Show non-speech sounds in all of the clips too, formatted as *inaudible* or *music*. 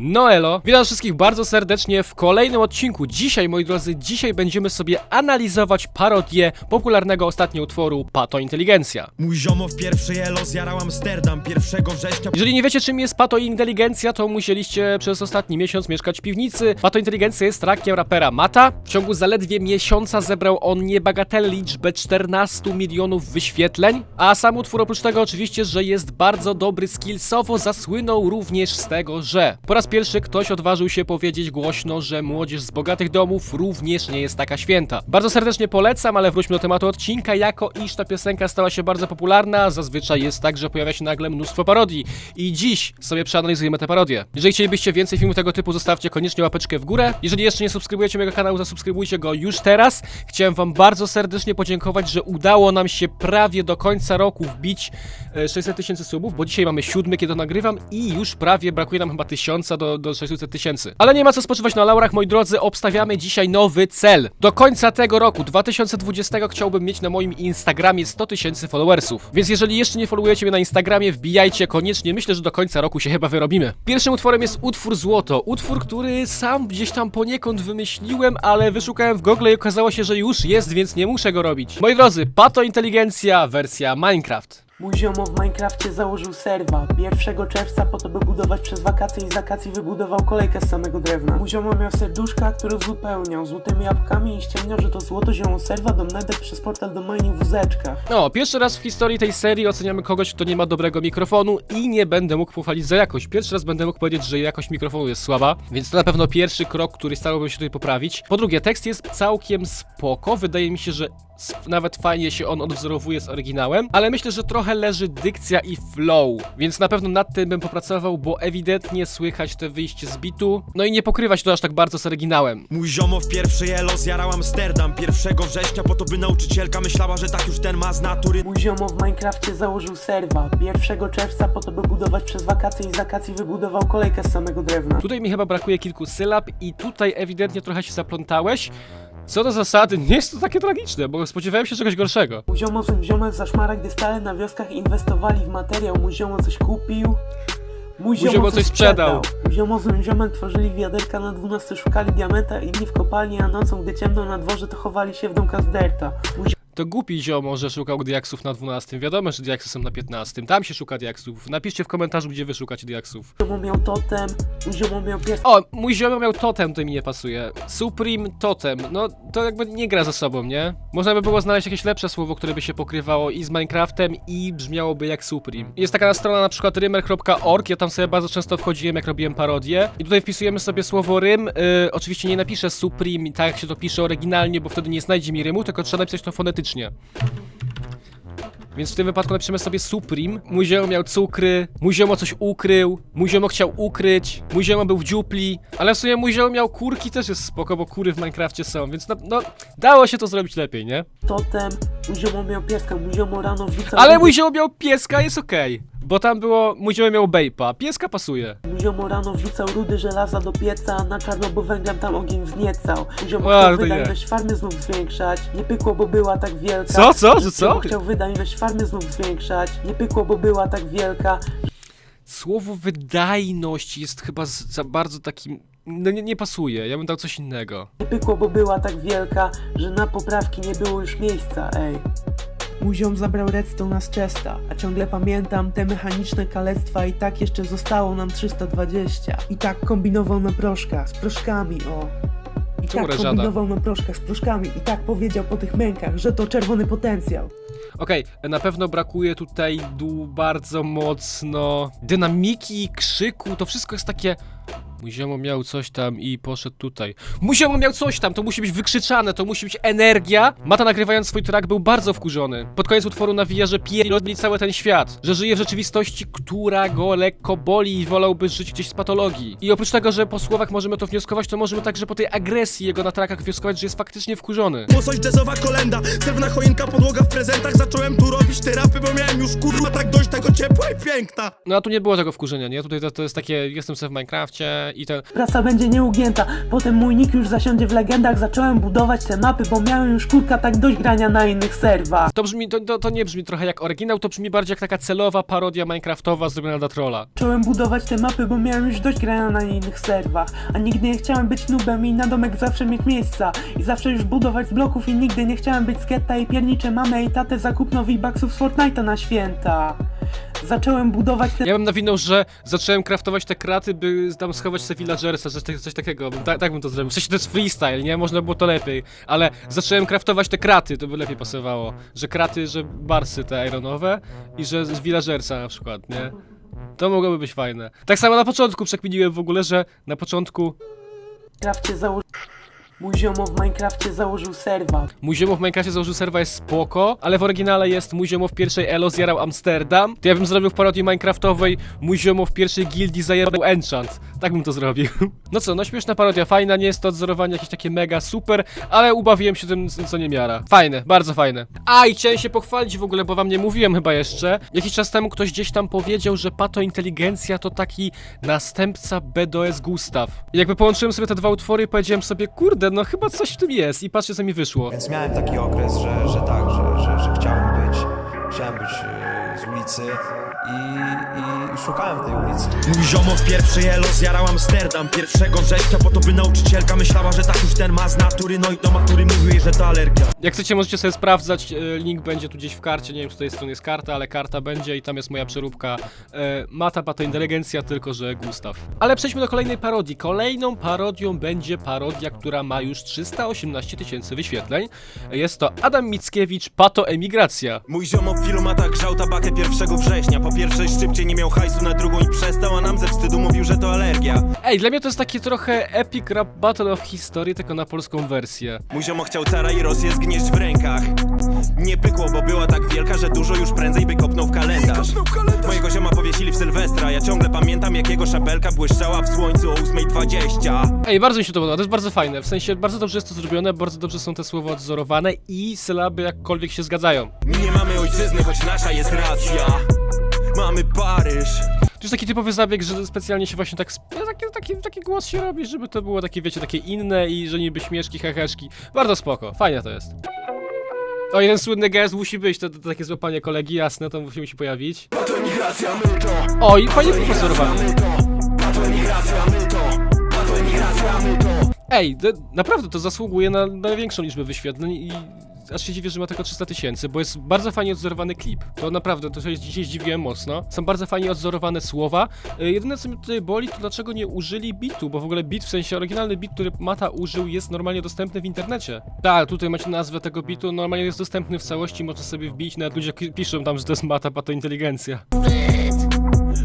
No elo, witam wszystkich bardzo serdecznie w kolejnym odcinku. Dzisiaj, moi drodzy, dzisiaj będziemy sobie analizować parodię popularnego ostatnio utworu Pato Inteligencja. Mój ziomo w pierwszy elo zjarał Amsterdam 1 września Jeżeli nie wiecie czym jest Pato Inteligencja, to musieliście przez ostatni miesiąc mieszkać w piwnicy. Pato Inteligencja jest trackiem rapera Mata. W ciągu zaledwie miesiąca zebrał on niebagatelną liczbę 14 milionów wyświetleń, a sam utwór oprócz tego oczywiście, że jest bardzo dobry skillsowo, zasłynął również z tego, że po raz pierwszy ktoś odważył się powiedzieć głośno, że młodzież z bogatych domów również nie jest taka święta. Bardzo serdecznie polecam, ale wróćmy do tematu odcinka, jako iż ta piosenka stała się bardzo popularna, zazwyczaj jest tak, że pojawia się nagle mnóstwo parodii. I dziś sobie przeanalizujemy te parodie. Jeżeli chcielibyście więcej filmów tego typu, zostawcie koniecznie łapeczkę w górę. Jeżeli jeszcze nie subskrybujecie mojego kanału, zasubskrybujcie go już teraz. Chciałem wam bardzo serdecznie podziękować, że udało nam się prawie do końca roku wbić e, 600 tysięcy subów, bo dzisiaj mamy siódmy, kiedy to nagrywam i już prawie brakuje nam chyba tysiąca do, do 600 tysięcy. Ale nie ma co spoczywać na laurach, moi drodzy, obstawiamy dzisiaj nowy cel. Do końca tego roku, 2020, chciałbym mieć na moim Instagramie 100 tysięcy followersów. Więc jeżeli jeszcze nie followujecie mnie na Instagramie, wbijajcie koniecznie, myślę, że do końca roku się chyba wyrobimy. Pierwszym utworem jest utwór Złoto. Utwór, który sam gdzieś tam poniekąd wymyśliłem, ale wyszukałem w Google i okazało się, że już jest, więc nie muszę go robić. Moi drodzy, Pato Inteligencja, wersja Minecraft. Mój ziomo w Minecrafcie założył serwa 1 czerwca po to, by budować przez wakacje i z akacji wybudował kolejkę z samego drewna. Mój ziomo miał serduszka, które uzupełniał złotymi jabłkami i ściemniał, że to złoto ziomo serwa do nedek przez portal do w wózeczkach. No, pierwszy raz w historii tej serii oceniamy kogoś, kto nie ma dobrego mikrofonu i nie będę mógł pochwalić za jakość. Pierwszy raz będę mógł powiedzieć, że jakość mikrofonu jest słaba, więc to na pewno pierwszy krok, który starałbym się tutaj poprawić. Po drugie, tekst jest całkiem spoko, wydaje mi się, że nawet fajnie się on odwzorowuje z oryginałem, ale myślę, że trochę leży dykcja i flow, więc na pewno nad tym bym popracował, bo ewidentnie słychać te wyjście z bitu, no i nie pokrywać to aż tak bardzo z oryginałem. Mój ziomo w pierwszy elo zjarał Amsterdam 1 września po to by nauczycielka myślała, że tak już ten ma z natury Mój ziomo w Minecrafcie założył serwa 1 czerwca po to, by budować przez wakacje i z akacji wybudował kolejkę z samego drewna. Tutaj mi chyba brakuje kilku sylab i tutaj ewidentnie trochę się zaplątałeś. Co do zasady, nie jest to takie tragiczne, bo spodziewałem się czegoś gorszego. Mój ziomo z ziomek za szmara, gdy stale na wioskach inwestowali w materiał. Mój ziomo coś kupił. Mój ziomo coś sprzedał. Mój ziomo z ziomem tworzyli wiaderka na 12, szukali diamenta, inni w kopalni, a nocą, gdy ciemno na dworze, to chowali się w domkach z derta. Mój To głupi ziomo, że szukał diaksów na 12. Wiadomo, że diaksy są na 15. Tam się szuka diaksów. Napiszcie w komentarzu, gdzie wy szukacie diaksów. ziomo miał totem, ziomo miał pies. O, mój ziomo miał totem, to mi nie pasuje. Supreme Totem. No, to jakby nie gra ze sobą, nie? Można by było znaleźć jakieś lepsze słowo, które by się pokrywało i z Minecraftem i brzmiałoby jak Supreme. Jest taka strona na przykład rymer.org, ja tam sobie bardzo często wchodziłem, jak robiłem parodię. I tutaj wpisujemy sobie słowo rym. Yy, oczywiście nie napiszę Supreme, tak jak się to pisze oryginalnie, bo wtedy nie znajdzie mi rymu, tylko trzeba napisać to fonetycznie. Więc w tym wypadku napiszemy sobie Supreme. Mój ziomo miał cukry, mój ziomo coś ukrył, mój ziomo chciał ukryć, mój ziomo był w dziupli, ale w sumie mój ziomo miał kurki też jest spoko, bo kury w Minecrafcie są, więc no, no dało się to zrobić lepiej, nie? totem, mój ziomo miał pieska, mój ziomo rano wrzucał... Ale mój ziomo miał pieska, jest okej. Bo tam było, mój ziomo miał bejpa, pieska pasuje. Mój ziomo rano wrzucał rudy żelaza do pieca, na czarno, bo węglem tam ogień wzniecał. Mój ziomo A, chciał to nie. wydajność farmy znów zwiększać, nie pykło, bo była tak wielka. Co, co, że co? ziomo chciał wydajność farmy znów zwiększać, nie pykło, bo była tak wielka. Słowo wydajność jest chyba z, za bardzo takim, no nie, nie pasuje, ja bym dał coś innego. Nie pykło, bo była tak wielka, że na poprawki nie było już miejsca, ej. Mój ziom zabrał redstone z Chesta, a ciągle pamiętam te mechaniczne kalectwa i tak jeszcze zostało nam 320. I tak kombinował na proszkach, z proszkami, o. I Czemu tak Reżada? kombinował na proszkach z proszkami i tak powiedział po tych mękach, że to czerwony potencjał. Okej, na pewno brakuje tutaj du bardzo mocno dynamiki, krzyku, to wszystko jest takie... Mój ziomo miał coś tam i poszedł tutaj. Mój ziomo miał coś tam, to musi być wykrzyczane, to musi być energia. Mata nagrywając swój track był bardzo wkurzony. Pod koniec utworu nawija, że pierdoli cały ten świat. Że żyje w rzeczywistości, która go lekko boli i wolałby żyć gdzieś z patologii. I oprócz tego, że po słowach możemy to wnioskować, to możemy także po tej agresji jego na trackach wnioskować, że jest faktycznie wkurzony. Było coś jazzowa kolenda, srebrna choinka, podłoga w prezentach Zacząłem tu robić terapy, bo miałem już kurwa tak dość tego ciepła i piękna No a tu nie było tego wkurzenia, nie? Tutaj to, to jest takie, jestem sobie w Minecrafcie, I ten... Prasa będzie nieugięta, potem mój nick już zasiądzie w legendach. Zacząłem budować te mapy, bo miałem już kurka tak dość grania na innych serwach. To brzmi, to, to, to nie brzmi trochę jak oryginał, to brzmi bardziej jak taka celowa parodia Minecraftowa zrobiona dla trolla. Zacząłem budować te mapy, bo miałem już dość grania na innych serwach. A nigdy nie chciałem być nubem i na domek zawsze mieć miejsca. I zawsze już budować z bloków i nigdy nie chciałem być z getta I pierniczę mamę i tatę za kupno V-Bucksów z Fortnite'a na święta Zacząłem budować te Ja bym nawinął, że zacząłem craftować te kraty, by tam schować sobie villagersa, coś, tak- coś takiego. Bym, tak, bym to zrobił. W sensie to jest freestyle, nie? Można było to lepiej. Ale zacząłem craftować te kraty, to by lepiej pasowało. Że kraty, że barsy te ironowe i że z villagersa na przykład, nie? To mogłoby być fajne. Tak samo na początku przekminiłem w ogóle, że na początku Minecrafcie założył... Mój ziomo w Minecrafcie założył serwa Mój ziomo w Minecrafcie założył serwa jest spoko, ale w oryginale jest Mój ziomo w pierwszej Elo zjarał Amsterdam. To ja bym zrobił w parodii Minecraftowej Mój ziomo w pierwszej gildii zajebał Enchant. Tak bym to zrobił. *laughs* No co, no śmieszna parodia, fajna, nie jest to odzorowanie jakieś takie mega super, ale ubawiłem się tym co nie miara. Fajne, bardzo fajne. A i chciałem się pochwalić w ogóle, bo wam nie mówiłem chyba jeszcze. Jakiś czas temu ktoś gdzieś tam powiedział, że Pato Inteligencja to taki następca BDOS Gustaw. I jakby połączyłem sobie te dwa utwory i powiedziałem sobie, kurde, no chyba coś w tym jest i patrzcie co mi wyszło. Więc miałem taki okres, że, że tak, chciałem być e, z ulicy i, i szukałem tej ulicy. Mój ziomo w pierwszej elo zjarał Amsterdam Pierwszego września po to by nauczycielka myślała, że tak już ten ma z natury No i do matury mówił jej, że to alergia Jak chcecie, możecie sobie sprawdzać. e, Link będzie tu gdzieś w karcie. Nie wiem, czy z tej strony jest karta, ale karta będzie i tam jest moja przeróbka. E, Mata, pato inteligencja, tylko że Gustaw. Ale przejdźmy do kolejnej parodii. Kolejną parodią będzie parodia, która ma już 318 tysięcy wyświetleń. Jest to Adam Mickiewicz, pato emigracja. Mój ziomo w filmata grzał tabakę 1 września. Po pierwszej szczypcie nie miał hajsu, na drugą i przestał A nam ze wstydu mówił, że to alergia. Ej, dla mnie to jest takie trochę epic rap battle of history, tylko na polską wersję. Mój ziomo chciał cara i Rosję zgnieść w rękach. Nie pykło, bo była tak wielka, że dużo już prędzej by kopnął w kalendarz. Mojego zioma powiesili w Sylwestra. Ja ciągle pamiętam, jak jego szabelka błyszczała w słońcu o 8.20 Ej, bardzo mi się to podoba, to jest bardzo fajne. W sensie bardzo dobrze jest to zrobione, bardzo dobrze są te słowa odzorowane i sylaby jakkolwiek się zgadzają. Nie mamy ojczyzny, choć nasza jest racja Mamy Paryż To jest taki typowy zabieg, że specjalnie się właśnie tak. sp- Taki, taki, taki głos się robi, żeby to było takie, wiecie, takie inne i że niby śmieszki, heheszki. Bardzo spoko, fajnie to jest. O, jeden słynny gest musi być, to, to, takie złapanie kolegi, jasne, to musi, musi pojawić. O, i fajnie pozorowane. Ej, to, naprawdę to zasługuje na, na największą liczbę wyświetleń i aż się dziwię, że ma tylko 300 tysięcy, bo jest bardzo fajnie odzorowany klip. To naprawdę, to się dzisiaj zdziwiłem mocno. Są bardzo fajnie odzorowane słowa. Y, jedyne co mnie tutaj boli, to dlaczego nie użyli bitu, bo w ogóle bit, w sensie oryginalny bit, który Mata użył, jest normalnie dostępny w internecie. Tak, tutaj macie nazwę tego bitu, normalnie jest dostępny w całości, można sobie wbić, nawet ludzie piszą tam, że to jest Mata, pato inteligencja.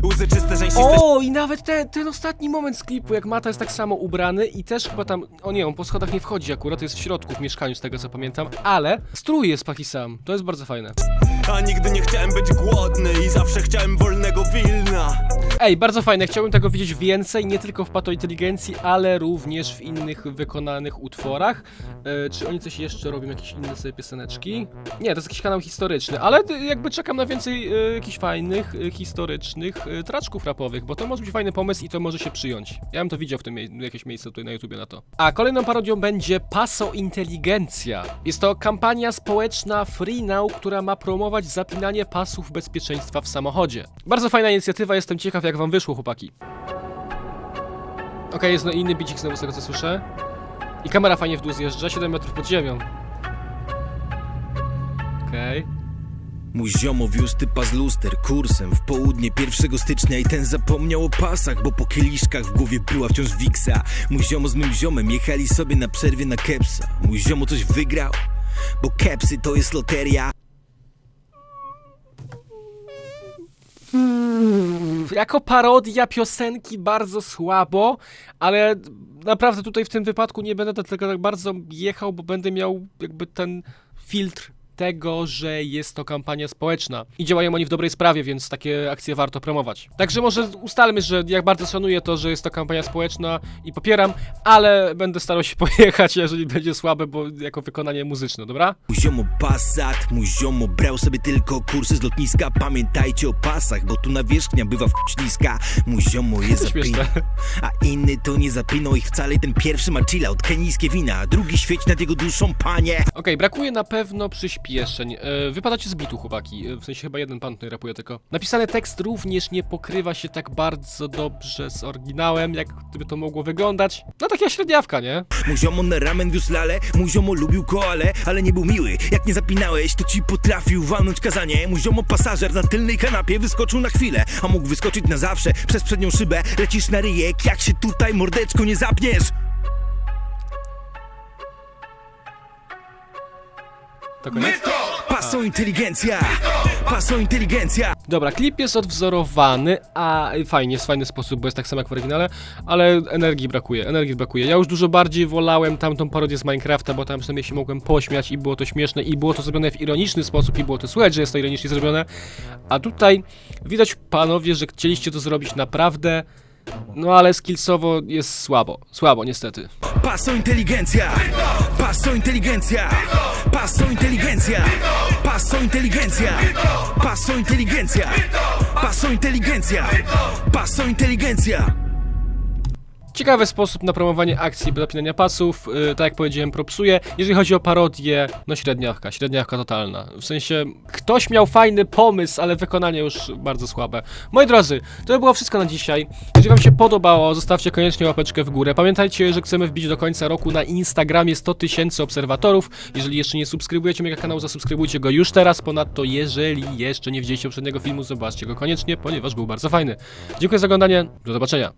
Łzy czyste, rzęsiste O, i nawet ten, ten ostatni moment z klipu, jak Mata jest tak samo ubrany i też chyba tam, o nie, on po schodach nie wchodzi akurat, jest w środku w mieszkaniu, z tego co pamiętam, ale strój jest taki sam, to jest bardzo fajne. Nigdy nie chciałem być głodny I zawsze chciałem wolnego Wilna Ej, bardzo fajne, chciałbym tego widzieć więcej, nie tylko w Pato Inteligencji, ale również w innych wykonanych utworach. E, czy oni coś jeszcze robią, jakieś inne sobie pioseneczki? Nie, to jest jakiś kanał historyczny, ale jakby czekam na więcej e, jakichś fajnych, e, historycznych e, traczków rapowych, bo to może być fajny pomysł i to może się przyjąć. Ja bym to widział w tym jakieś miejsce tutaj na YouTubie na to. A kolejną parodią będzie Paso Inteligencja. Jest to kampania społeczna Free Now, która ma promować zapinanie pasów bezpieczeństwa w samochodzie. Bardzo fajna inicjatywa, jestem ciekaw jak wam wyszło, chłopaki. Okej, jest no inny bicik znowu z tego co słyszę. I kamera fajnie w dół zjeżdża, 7 metrów pod ziemią. Okej. Mój ziomo wiózł typa z luster kursem w południe 1 stycznia i ten zapomniał o pasach, bo po kieliszkach w głowie była wciąż wiksa. Mój ziomo z mym ziomem jechali sobie na przerwie na kepsa. Mój ziomo coś wygrał, bo kepsy to jest loteria. Jako parodia piosenki bardzo słabo, ale naprawdę tutaj w tym wypadku nie będę do tego tak bardzo jechał, bo będę miał jakby ten filtr tego, że jest to kampania społeczna i działają oni w dobrej sprawie, więc takie akcje warto promować. Także może ustalmy, że jak bardzo szanuję to, że jest to kampania społeczna i popieram, ale będę starał się *laughs* pojechać, jeżeli będzie słabe, bo jako wykonanie muzyczne, dobra? Mój ziomo Passat, mój ziomo brał sobie tylko kursy z lotniska Pamiętajcie o pasach, bo tu nawierzchnia bywa w śliska Mój ziomo je zapina, *laughs* Śmieszne. a inny to nie zapinał ich wcale Ten pierwszy ma chilla od kenijskie wina, drugi świeć nad jego duszą, panie Okej, brakuje na pewno przyspieszeń. E, wypadacie z bitu, chłopaki. E, w sensie chyba jeden pan tutaj rapuje tylko. Napisany tekst również nie pokrywa się tak bardzo dobrze z oryginałem, jak gdyby to mogło wyglądać. No taka średniawka, nie? Mój ziomo na ramen wiózł lale, mój ziomo lubił koale Ale nie był miły, jak nie zapinałeś, to ci potrafił walnąć kazanie Mój ziomo pasażer na tylnej kanapie wyskoczył na chwilę A mógł wyskoczyć na zawsze, przez przednią szybę Lecisz na ryjek, jak się tutaj mordeczko nie zapniesz To koniec? Paso inteligencja, paso inteligencja Dobra, klip jest odwzorowany, a fajnie, w fajny sposób, bo jest tak samo jak w oryginale, ale energii brakuje, energii brakuje. Ja już dużo bardziej wolałem tamtą parodię z Minecrafta, bo tam przynajmniej się mogłem pośmiać i było to śmieszne i było to zrobione w ironiczny sposób i było to słychać, że jest to ironicznie zrobione. A tutaj widać panowie, że chcieliście to zrobić naprawdę, no ale skillsowo jest słabo, słabo niestety. Paso inteligencja, paso inteligencja, paso inteligencja, paso inteligencja, paso inteligencja, paso inteligencja, paso inteligencja. Ciekawy sposób na promowanie akcji zapinania pasów, yy, tak jak powiedziałem, propsuje. Jeżeli chodzi o parodię, no średniawka, średniawka totalna. W sensie, ktoś miał fajny pomysł, ale wykonanie już bardzo słabe. Moi drodzy, to by było wszystko na dzisiaj. Jeżeli wam się podobało, zostawcie koniecznie łapeczkę w górę. Pamiętajcie, że chcemy wbić do końca roku na Instagramie 100 tysięcy obserwatorów. Jeżeli jeszcze nie subskrybujecie mojego kanału, zasubskrybujcie go już teraz. Ponadto, jeżeli jeszcze nie widzieliście poprzedniego filmu, zobaczcie go koniecznie, ponieważ był bardzo fajny. Dziękuję za oglądanie, do zobaczenia.